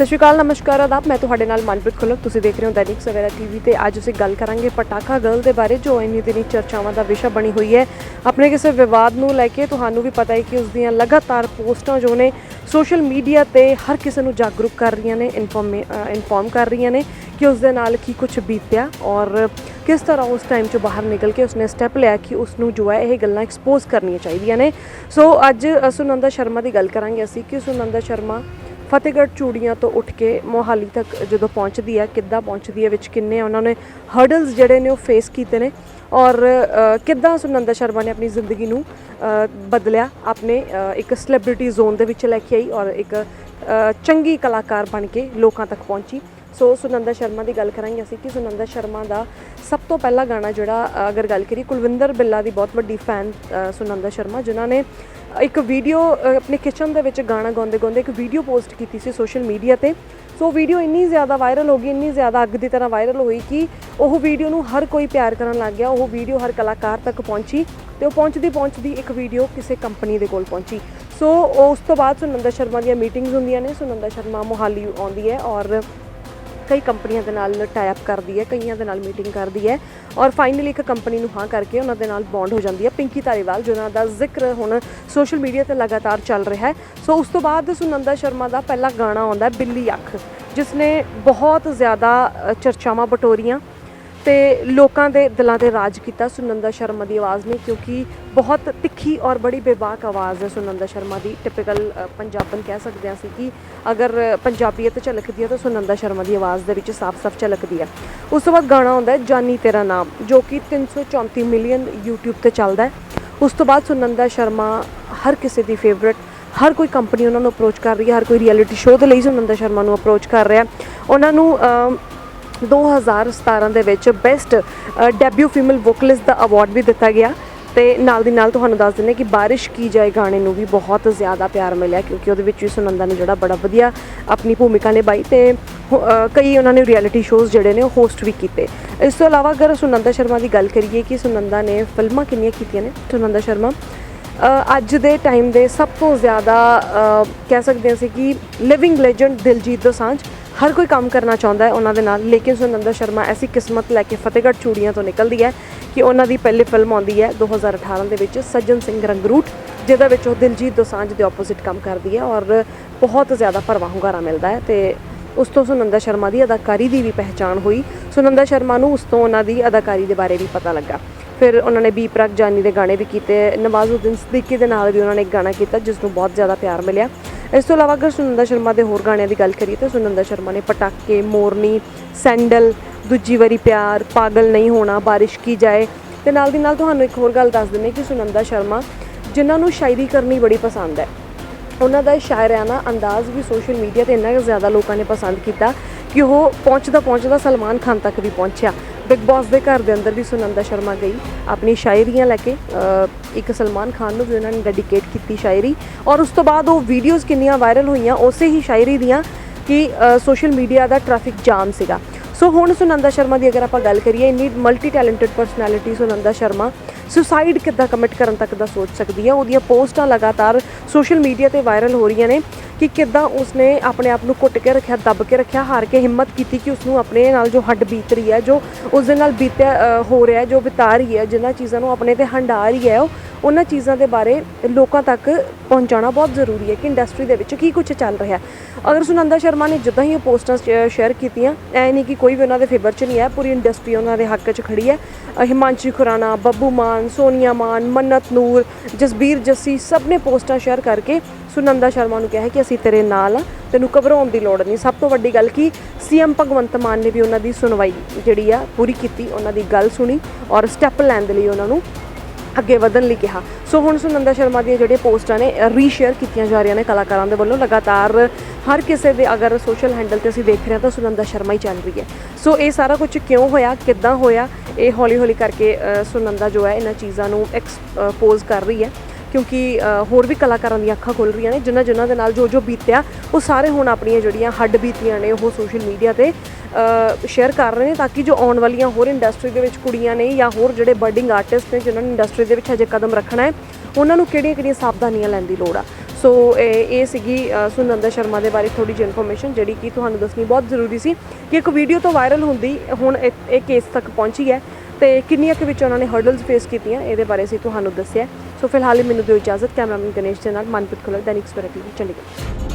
ਸਤਿ ਸ਼੍ਰੀ ਅਕਾਲ, ਨਮਸਕਾਰ, ਆਦਾਬ। ਮੈਂ ਤੁਹਾਡੇ ਨਾਲ ਮਨਪ੍ਰੀਤ ਖੁੱਲਰ ਤੁਸੀਂ ਦੇਖ ਰਹੇ ਹੋ ਦੈਨਿਕ ਸਵੇਰਾ ਟੀਵੀ ਤੇ ਅੱਜ ਅਸੀਂ ਗੱਲ ਕਰਾਂਗੇ ਪਟਾਕਾ ਗਰਲ ਦੇ ਬਾਰੇ, ਜੋ ਇੰਨੀ ਦਿਨੀ ਚਰਚਾਵਾਂ ਦਾ ਵਿਸ਼ਾ ਬਣੀ ਹੋਈ ਹੈ। ਆਪਣੇ ਕਿਸੇ ਵਿਵਾਦ ਨੂੰ ਲੈ ਕੇ ਤੁਹਾਨੂੰ ਵੀ ਪਤਾ ਹੈ ਕਿ ਉਸ ਦੀਆਂ ਲਗਾਤਾਰ ਪੋਸਟਾਂ ਜੋ ਨੇ ਸੋਸ਼ਲ ਮੀਡੀਆ ਤੇ ਹਰ ਕਿਸੇ ਨੂੰ ਜਾਗਰੂਕ ਕਰ ਰਹੀਆਂ ਨੇ, ਇਨਫੋਰਮ ਕਰ ਰਹੀਆਂ ਨੇ ਕਿ ਉਸ ਦੇ ਨਾਲ ਕੀ ਕੁਝ ਬੀਤਿਆ ਔਰ ਕਿਸ ਤਰ੍ਹਾਂ ਉਸ ਟਾਈਮ ਚੋਂ ਬਾਹਰ ਨਿਕਲ ਕੇ ਉਸਨੇ ਸਟੈਪ ਲਿਆ ਕਿ ਉਸ ਨੂੰ ਜੋ ਹੈ ਇਹ ਗੱਲਾਂ ਐਕਸਪੋਜ਼ ਕਰਨੀਆਂ ਚਾਹੀਦੀਆਂ ਨੇ। ਸੋ ਅੱਜ ਸੁਨੰਦਾ ਸ਼ਰਮਾ ਦੀ ਗੱਲ ਕਰਾਂਗੇ ਅਸੀਂ ਕਿ ਸੁਨੰਦਾ ਸ਼ਰਮਾ ਫਤਿਹਗੜ੍ਹ ਚੂੜੀਆਂ ਤੋਂ ਉੱਠ ਕੇ ਮੋਹਾਲੀ ਤੱਕ ਜਦੋਂ ਪਹੁੰਚਦੀ ਹੈ, ਕਿੱਦਾਂ ਪਹੁੰਚਦੀ ਹੈ, ਵਿੱਚ ਕਿੰਨੇ ਉਹਨਾਂ ਨੇ ਹਰਡਲਸ ਜਿਹੜੇ ਨੇ ਉਹ ਫੇਸ ਕੀਤੇ ਨੇ ਔਰ ਕਿੱਦਾਂ ਸੁਨੰਦਾ ਸ਼ਰਮਾ ਨੇ ਆਪਣੀ ਜ਼ਿੰਦਗੀ ਨੂੰ ਬਦਲਿਆ, ਆਪਣੇ ਇੱਕ ਸੈਲਿਬ੍ਰਿਟੀ ਜ਼ੋਨ ਦੇ ਵਿੱਚ ਲੈ ਕੇ ਆਈ ਔਰ ਇੱਕ ਚੰਗੀ ਕਲਾਕਾਰ ਬਣ ਕੇ ਲੋਕਾਂ ਤੱਕ ਪਹੁੰਚੀ। ਸੋ ਸੁਨੰਦਾ ਸ਼ਰਮਾ ਦੀ ਗੱਲ ਕਰਾਂਗੇ ਅਸੀਂ ਕਿ ਸੁਨੰਦਾ ਸ਼ਰਮਾ ਦਾ ਸਭ ਤੋਂ ਪਹਿਲਾ ਗਾਣਾ ਜਿਹੜਾ ਅਗਰ ਗੱਲ ਕਰੀਏ ਕੁਲਵਿੰਦਰ ਬਿੱਲਾ ਦੀ ਬਹੁਤ ਵੱਡੀ ਫੈਨ ਸੁਨੰਦਾ ਸ਼ਰਮਾ, ਜਿਨ੍ਹਾਂ ਨੇ ਇੱਕ ਵੀਡੀਓ ਆਪਣੇ ਕਿਚਨ ਦੇ ਵਿੱਚ ਗਾਣਾ ਗਾਉਂਦੇ ਗਾਉਂਦੇ ਇੱਕ ਵੀਡੀਓ ਪੋਸਟ ਕੀਤੀ ਸੀ ਸੋਸ਼ਲ ਮੀਡੀਆ ਤੇ। ਸੋ ਵੀਡੀਓ ਇੰਨੀ ਜ਼ਿਆਦਾ ਵਾਇਰਲ ਹੋ ਗਈ, ਇੰਨੀ ਜ਼ਿਆਦਾ ਅੱਗ ਦੀ ਤਰ੍ਹਾਂ ਵਾਇਰਲ ਹੋਈ ਕਿ ਉਹ ਵੀਡੀਓ ਨੂੰ ਹਰ ਕੋਈ ਪਿਆਰ ਕਰਨ ਲੱਗ ਗਿਆ। ਉਹ ਵੀਡੀਓ ਹਰ ਕਲਾਕਾਰ ਤੱਕ ਪਹੁੰਚੀ ਤੇ ਉਹ ਪਹੁੰਚਦੀ ਪਹੁੰਚਦੀ ਇੱਕ ਵੀਡੀਓ ਕਿਸੇ ਕੰਪਨੀ ਦੇ ਕੋਲ ਪਹੁੰਚੀ। ਸੋ ਉਸ ਤੋਂ ਬਾਅਦ ਸੁਨੰਦਾ ਸ਼ਰਮਾ ਦੀਆਂ ਮੀਟਿੰਗਸ ਹੁੰਦੀਆਂ ਨੇ। ਸੁਨੰਦਾ ਸ਼ਰਮਾ ਮੋਹਾਲੀ ਆਉਂਦੀ ਹੈ ਔਰ ਕਈ ਕੰਪਨੀਆਂ ਦੇ ਨਾਲ ਟਾਈ ਅਪ ਕਰਦੀ ਹੈ, ਕਈਆਂ ਦੇ ਨਾਲ ਮੀਟਿੰਗ ਕਰਦੀ ਹੈ ਔਰ ਫਾਈਨਲੀ ਇੱਕ ਕੰਪਨੀ ਨੂੰ ਹਾਂ ਕਰਕੇ ਉਹਨਾਂ ਦੇ ਨਾਲ ਬੌਂਡ ਹੋ ਜਾਂਦੀ ਹੈ ਪਿੰਕੀ ਧਾਰੀਵਾਲ, ਜਿਨ੍ਹਾਂ ਦਾ ਜ਼ਿਕਰ ਹੁਣ ਸੋਸ਼ਲ ਮੀਡੀਆ ਤੇ ਲਗਾਤਾਰ ਚੱਲ ਰਿਹਾ ਹੈ। ਸੋ ਉਸ ਤੋਂ ਬਾਅਦ ਸੁਨੰਦਾ ਸ਼ਰਮਾ ਦਾ ਪਹਿਲਾ ਗਾਣਾ ਆਉਂਦਾ ਬਿੱਲੀ ਅੱਖ, ਜਿਸ ਨੇ ਬਹੁਤ ਜ਼ਿਆਦਾ ਚਰਚਾਵਾਂ ਬਟੋਰੀਆਂ ਤੇ ਲੋਕਾਂ ਦੇ ਦਿਲਾਂ ਤੇ ਰਾਜ ਕੀਤਾ ਸੁਨੰਦਾ ਸ਼ਰਮਾ ਦੀ ਆਵਾਜ਼ ਨੇ, ਕਿਉਂਕਿ ਬਹੁਤ ਤਿੱਖੀ ਔਰ ਬੜੀ ਬੇਬਾਕ ਆਵਾਜ਼ ਹੈ ਸੁਨੰਦਾ ਸ਼ਰਮਾ ਦੀ। ਟਿਪੀਕਲ ਪੰਜਾਬਨ ਕਹਿ ਸਕਦੇ ਹਾਂ ਅਸੀਂ ਕਿ ਅਗਰ ਪੰਜਾਬੀਅਤ ਝਲਕਦੀ ਹੈ ਤਾਂ ਸੁਨੰਦਾ ਸ਼ਰਮਾ ਦੀ ਆਵਾਜ਼ ਦੇ ਵਿੱਚ ਸਾਫ਼-ਸਾਫ਼ ਝਲਕਦੀ ਹੈ। ਉਸ ਤੋਂ ਬਾਅਦ ਗਾਣਾ ਆਉਂਦਾ ਹੈ, ਜਾਨੀ ਤੇਰਾ ਨਾਮ, ਜੋ ਕਿ 334 ਮਿਲੀਅਨ YouTube ਤੇ ਚੱਲਦਾ ਹੈ। ਉਸ ਤੋਂ ਬਾਅਦ ਸੁਨੰਦਾ ਸ਼ਰਮਾ ਹਰ ਕਿਸੇ ਦੀ ਫੇਵਰਿਟ ਹਰ ਕੋਈ ਕੰਪਨੀ ਉਹਨਾਂ ਨੂੰ ਅਪਰੋਚ ਕਰ ਰਹੀ ਹੈ, ਹਰ ਕੋਈ ਰਿਐਲਿਟੀ ਸ਼ੋਅ ਦੇ ਲਈ ਸੁਨੰਦਾ ਸ਼ਰਮਾ ਨੂੰ ਅਪਰੋਚ ਕਰ ਰਿਹਾ ਉਹਨਾਂ ਨੂੰ 2017 ਦੇ ਵਿੱਚ ਬੈਸਟ ਡੈਬਿਊ ਫੀਮੇਲ ਵੋਕਲਿਸਟ ਦਾ ਅਵਾਰਡ ਵੀ ਦਿੱਤਾ ਗਿਆ ਤੇ ਨਾਲ ਦੀ ਨਾਲ ਤੁਹਾਨੂੰ ਦੱਸ ਦਿੰਦੇ ਕਿ ਬਾਰਿਸ਼ ਕੀ ਜਾਏ ਗਾਣੇ ਨੂੰ ਵੀ ਬਹੁਤ ਜ਼ਿਆਦਾ ਪਿਆਰ ਮਿਲਿਆ ਕਿਉਂਕਿ ਉਹਦੇ ਵਿੱਚ ਵੀ ਸੁਨੰਦਾ ਨੇ ਜਿਹੜਾ ਬੜਾ ਵਧੀਆ ਆਪਣੀ ਭੂਮਿਕਾ ਨਿਭਾਈ ਤੇ ਹੋ- ਕਈ ਉਹਨਾਂ ਨੇ ਰਿਐਲਿਟੀ ਸ਼ੋਅਸ ਜਿਹੜੇ ਨੇ ਉਹ ਹੋਸਟ ਵੀ ਕੀਤੇ। ਇਸ ਤੋਂ ਇਲਾਵਾ ਅਗਰ ਸੁਨੰਦਾ ਸ਼ਰਮਾ ਦੀ ਗੱਲ ਕਰੀਏ ਕਿ ਸੁਨੰਦਾ ਨੇ ਫਿਲਮਾਂ ਕਿੰਨੀਆਂ ਕੀਤੀਆਂ ਨੇ? ਸੁਨੰਦਾ ਸ਼ਰਮਾ ਅੱਜ ਦੇ ਟਾਈਮ ਦੇ ਸਭ ਤੋਂ ਜ਼ਿਆਦਾ ਕਹਿ ਸਕਦੇ ਹਾਂ ਅਸੀਂ ਕਿ ਲਿਵਿੰਗ ਲੈਜੈਂਡ ਦਿਲਜੀਤ ਦੋਸਾਂਝ ਹਰ ਕੋਈ ਕੰਮ ਕਰਨਾ ਚਾਹੁੰਦਾ ਹੈ ਉਹਨਾਂ ਦੇ ਨਾਲ, ਲੇਕਿਨ ਸੁਨੰਦਾ ਸ਼ਰਮਾ ਐਸੀ ਕਿਸਮਤ ਲੈ ਕੇ ਫਤਿਹਗੜ੍ਹ ਚੂੜੀਆਂ ਤੋਂ ਨਿਕਲਦੀ ਹੈ ਕਿ ਉਹਨਾਂ ਦੀ ਪਹਿਲੀ ਫਿਲਮ ਆਉਂਦੀ ਹੈ 2018 ਦੇ ਵਿੱਚ, ਸੱਜਣ ਸਿੰਘ ਰੰਗਰੂਟ, ਜਿਹਦੇ ਵਿੱਚ ਉਹ ਦਿਲਜੀਤ ਦੋਸਾਂਝ ਦੇ ਆਪੋਜ਼ਿਟ ਕੰਮ ਕਰਦੀ ਹੈ ਔਰ ਬਹੁਤ ਜ਼ਿਆਦਾ ਭਰਵਾਂ ਹੁੰਗਾਰਾ ਮਿਲਦਾ ਹੈ ਤੇ ਉਸ ਤੋਂ ਸੁਨੰਦਾ ਸ਼ਰਮਾ ਦੀ ਅਦਾਕਾਰੀ ਦੀ ਵੀ ਪਹਿਚਾਣ ਹੋਈ। ਸੁਨੰਦਾ ਸ਼ਰਮਾ ਨੂੰ ਉਸ ਤੋਂ ਉਹਨਾਂ ਦੀ ਅਦਾਕਾਰੀ ਦੇ ਬਾਰੇ ਵੀ ਪਤਾ ਲੱਗਾ। ਫਿਰ ਉਹਨਾਂ ਨੇ ਬੀ ਪ੍ਰਕ ਜਾਨੀ ਦੇ ਗਾਣੇ ਵੀ ਕੀਤੇ ਨਵਾਜ਼ੁਦੀਨ ਸਦੀਕੀ ਦੇ ਨਾਲ ਵੀ ਉਹਨਾਂ ਨੇ ਇੱਕ ਗਾਣਾ ਕੀਤਾ, ਜਿਸ ਨੂੰ ਬਹੁਤ ਜ਼ਿਆਦਾ ਪਿਆਰ ਮਿਲਿਆ। ਇਸ ਤੋਂ ਇਲਾਵਾ ਅਗਰ ਸੁਨੰਦਾ ਸ਼ਰਮਾ ਦੇ ਹੋਰ ਗਾਣਿਆਂ ਦੀ ਗੱਲ ਕਰੀਏ ਤਾਂ ਸੁਨੰਦਾ ਸ਼ਰਮਾ ਨੇ ਪਟਾਕੇ, ਮੋਰਨੀ, ਸੈਂਡਲ, ਦੂਜੀ ਵਾਰੀ ਪਿਆਰ, ਪਾਗਲ ਨਹੀਂ ਹੋਣਾ, ਬਾਰਿਸ਼ ਕੀ ਜਾਏ ਤੇ ਨਾਲ ਦੀ ਨਾਲ ਤੁਹਾਨੂੰ ਇੱਕ ਹੋਰ ਗੱਲ ਦੱਸ ਦਿੰਦੇ ਕਿ ਸੁਨੰਦਾ ਸ਼ਰਮਾ ਜਿਨ੍ਹਾਂ ਨੂੰ ਸ਼ਾਇਰੀ ਕਰਨੀ ਬੜੀ ਪਸੰਦ ਹੈ। ਉਹਨਾਂ ਦਾ ਸ਼ਾਇਰਾਨਾ ਅੰਦਾਜ਼ ਵੀ ਸੋਸ਼ਲ ਮੀਡੀਆ ਤੇ ਇੰਨਾ ਕੁ ਜ਼ਿਆਦਾ ਲੋਕਾਂ ਨੇ ਪਸੰਦ ਕੀਤਾ ਕਿ ਉਹ ਪਹੁੰਚਦਾ ਪਹੁੰਚਦਾ ਸਲਮਾਨ ਖਾਨ ਤੱਕ ਵੀ ਪਹੁੰਚਿਆ। ਬਿਗ ਬਾਸ ਦੇ ਘਰ ਦੇ ਅੰਦਰ ਵੀ ਸੁਨੰਦਾ ਸ਼ਰਮਾ ਗਈ। ਆਪਣੀ ਸ਼ਾਇਰੀਆਂ ਲੈ ਕੇ ਇੱਕ ਸਲਮਾਨ ਖਾਨ ਨੂੰ ਵੀ ਉਹਨਾਂ ਨੇ ਡੈਡੀਕੇਟ ਕੀਤੀ ਸ਼ਾਇਰੀ। ਔਰ ਉਸ ਤੋਂ ਬਾਅਦ ਉਹ ਵੀਡੀਓਜ਼ ਕਿੰਨੀਆਂ ਵਾਇਰਲ ਹੋਈਆਂ, ਉਸੇ ਹੀ ਸ਼ਾਇਰੀ ਦੀਆਂ ਕਿ ਸੋਸ਼ਲ ਮੀਡੀਆ ਦਾ ਟ੍ਰੈਫਿਕ ਜਾਮ ਸੀਗਾ। ਸੋ ਹੁਣ ਸੁਨੰਦਾ ਸ਼ਰਮਾ ਦੀ ਅਗਰ ਆਪਾਂ ਗੱਲ ਕਰੀਏ, ਇੰਨੀ multi talented personality Sunanda Sharma suicide ਕਿੱਦਾਂ ਕਮਿਟ ਕਰਨ ਤੱਕ ਦਾ ਸੋਚ ਸਕਦੀ ਹੈ? ਉਹਦੀਆਂ ਪੋਸਟਾਂ ਲਗਾਤਾਰ ਸੋਸ਼ਲ ਮੀਡੀਆ ਤੇ ਵਾਇਰਲ ਹੋ ਰਹੀਆਂ ਨੇ। ਕਿ ਕਿੱਦਾਂ ਉਸਨੇ ਆਪਣੇ ਆਪ ਨੂੰ ਘੁੱਟ ਕੇ ਰੱਖਿਆ, ਦੱਬ ਕੇ ਰੱਖਿਆ, ਹਾਰ ਕੇ ਹਿੰਮਤ ਕੀਤੀ ਕਿ ਉਸ ਨੂੰ ਆਪਣੇ ਨਾਲ ਜੋ ਹੱਡ ਬੀਤ ਰਹੀ ਹੈ, ਜੋ ਉਸ ਦੇ ਨਾਲ ਬੀਤਿਆ ਹੋ ਰਿਹਾ ਜੋ ਬਿਤਾ ਰਹੀ ਹੈ, ਜਿਨ੍ਹਾਂ ਚੀਜ਼ਾਂ ਨੂੰ ਆਪਣੇ ਤੇ ਹੰਡਾ ਰਹੀ ਹੈ, ਉਹ ਉਹਨਾਂ ਚੀਜ਼ਾਂ ਦੇ ਬਾਰੇ ਲੋਕਾਂ ਤੱਕ ਪਹੁੰਚਾਉਣਾ ਬਹੁਤ ਜ਼ਰੂਰੀ ਹੈ ਕਿ ਇੰਡਸਟਰੀ ਦੇ ਵਿੱਚ ਕੀ ਕੁਝ ਚੱਲ ਰਿਹਾ ਅਗਰ ਸੁਨੰਦਾ ਸ਼ਰਮਾ ਨੇ ਜਿੱਦਾਂ ਹੀ ਇਹ ਪੋਸਟਾਂ ਸ਼ੇਅਰ ਕੀਤੀਆਂ, ਐ ਨਹੀਂ ਕਿ ਕੋਈ ਵੀ ਉਹਨਾਂ ਦੇ ਫੇਵਰ 'ਚ ਨਹੀਂ ਹੈ, ਪੂਰੀ ਇੰਡਸਟਰੀ ਉਹਨਾਂ ਦੇ ਹੱਕ 'ਚ ਖੜੀ ਹੈ। ਹਿਮਾਂਸ਼ੀ ਖੁਰਾਨਾ, ਬੱਬੂ ਮਾਨ, ਸੋਨੀਆ ਮਾਨ, ਮੰਨਤ ਨੂਰ, ਜਸਬੀਰ ਜੱਸੀ ਸਭ ਨੇ ਪੋਸਟਾਂ ਸ਼ੇਅਰ ਕਰਕੇ ਸੁਨੰਦਾ ਸ਼ਰਮਾ ਨੂੰ ਕਿਹਾ ਕਿ ਅਸੀਂ ਤੇਰੇ ਨਾਲ ਆ ਤੈਨੂੰ ਘਬਰਾਉਣ ਦੀ ਲੋੜ ਨਹੀਂ। ਸਭ ਤੋਂ ਵੱਡੀ ਗੱਲ ਕਿ ਸੀਐਮ ਭਗਵੰਤ ਮਾਨ ਨੇ ਵੀ ਉਹਨਾਂ ਦੀ ਸੁਣਵਾਈ ਜਿਹੜੀ ਆ ਪੂਰੀ ਕੀਤੀ, ਉਹਨਾਂ ਦੀ ਗੱਲ ਸੁਣੀ ਔਰ ਸਟੈਪ ਲੈਣ ਦੇ ਲਈ ਉਹਨਾਂ ਨੂੰ ਅੱਗੇ ਵਧਣ ਲਈ ਕਿਹਾ। ਸੋ ਹੁਣ ਸੁਨੰਦਾ ਸ਼ਰਮਾ ਦੀਆਂ ਜਿਹੜੀਆਂ ਪੋਸਟਾਂ ਨੇ ਰੀਸ਼ੇਅਰ ਕੀਤੀਆਂ ਜਾ ਰਹੀਆਂ ਨੇ ਕਲਾਕਾਰਾਂ ਦੇ ਵੱਲੋਂ। ਲਗਾਤਾਰ ਹਰ ਕਿਸੇ ਦੇ ਅਗਰ ਸੋਸ਼ਲ ਹੈਂਡਲ ਤੇ ਅਸੀਂ ਦੇਖ ਰਹੇ ਹਾਂ ਤਾਂ ਸੁਨੰਦਾ ਸ਼ਰਮਾ ਹੀ ਚੱਲ ਰਹੀ ਹੈ। ਸੋ ਇਹ ਸਾਰਾ ਕੁਝ ਕਿਉਂ ਹੋਇਆ, ਕਿੱਦਾਂ ਹੋਇਆ? ਇਹ ਹੌਲੀ ਹੌਲੀ ਕਰਕੇ ਸੁਨੰਦਾ ਜੋ ਹੈ ਇਹਨਾਂ ਚੀਜ਼ਾਂ ਨੂੰ ਐਕਸਪੋਜ਼ ਕਰ ਰਹੀ ਹੈ। ਕਿਉਂਕਿ ਹੋਰ ਵੀ ਕਲਾਕਾਰਾਂ ਦੀਆਂ ਅੱਖਾਂ ਖੁੱਲ ਰਹੀਆਂ ਨੇ, ਜਿਨ੍ਹਾਂ ਜਿਨ੍ਹਾਂ ਦੇ ਨਾਲ ਜੋ ਜੋ ਬੀਤਿਆ, ਉਹ ਸਾਰੇ ਹੁਣ ਆਪਣੀਆਂ ਜਿਹੜੀਆਂ ਹੱਡ ਬੀਤੀਆਂ ਨੇ, ਉਹ ਸੋਸ਼ਲ ਮੀਡੀਆ ਤੇ ਸ਼ੇਅਰ ਕਰ ਰਹੇ ਨੇ ਤਾਂ ਕਿ ਜੋ ਆਉਣ ਵਾਲੀਆਂ ਹੋਰ ਇੰਡਸਟਰੀ ਦੇ ਵਿੱਚ ਕੁੜੀਆਂ ਨੇ ਜਾਂ ਹੋਰ ਜਿਹੜੇ ਬਰਡਿੰਗ ਆਰਟਿਸਟ ਨੇ, ਜਿਨ੍ਹਾਂ ਨੇ ਇੰਡਸਟਰੀ ਦੇ ਵਿੱਚ ਹਜੇ ਕਦਮ ਰੱਖਣਾ ਹੈ, ਉਹਨਾਂ ਨੂੰ ਕਿਹੜੀਆਂ-ਕਿਹੜੀਆਂ ਸਾਵਧਾਨੀਆਂ ਲੈਣ ਦੀ ਲੋੜ ਆ? ਸੋ ਇਹ ਸੀਗੀ ਸੁਨੰਦਾ ਸ਼ਰਮਾ ਦੇ ਬਾਰੇ ਥੋੜੀ ਜਿਹੀ ਇਨਫੋਰਮੇਸ਼ਨ ਜਿਹੜੀ ਕਿ ਤੁਹਾਨੂੰ ਦੱਸਣੀ ਬਹੁਤ ਜ਼ਰੂਰੀ ਸੀ ਕਿ ਇੱਕ ਵੀਡੀਓ ਤੋਂ ਵਾਇਰਲ ਹੁੰਦੀ ਹੁਣ ਇਹ ਕੇਸ ਤੱਕ ਪਹੁੰਚੀ ਹੈ ਤੇ ਕਿੰਨੀਆਂ ਕਿ ਵਿੱਚ ਉਹਨਾਂ ਨੇ ਹਰਡਲਸ ਫੇਸ ਕੀਤੀਆਂ, ਇਹਦੇ ਬਾਰੇ ਸੀ ਤੁਹਾਨੂੰ ਦੱਸਿਆ ਸੋ ਫਿਲਹਾਲ ਹੀ ਮੈਨੂੰ ਦਿਓ ਇਜਾਜ਼ਤ, ਕੈਮਰਾਮੈਨ ਗਣੇਸ਼ ਦੇ ਨਾਲ, ਮਨਪ੍ਰੀਤ ਖੁੱਲਰ, ਦੈਨਿਕ ਸਵਰਾ ਚੰਡੀਗੜ੍ਹ।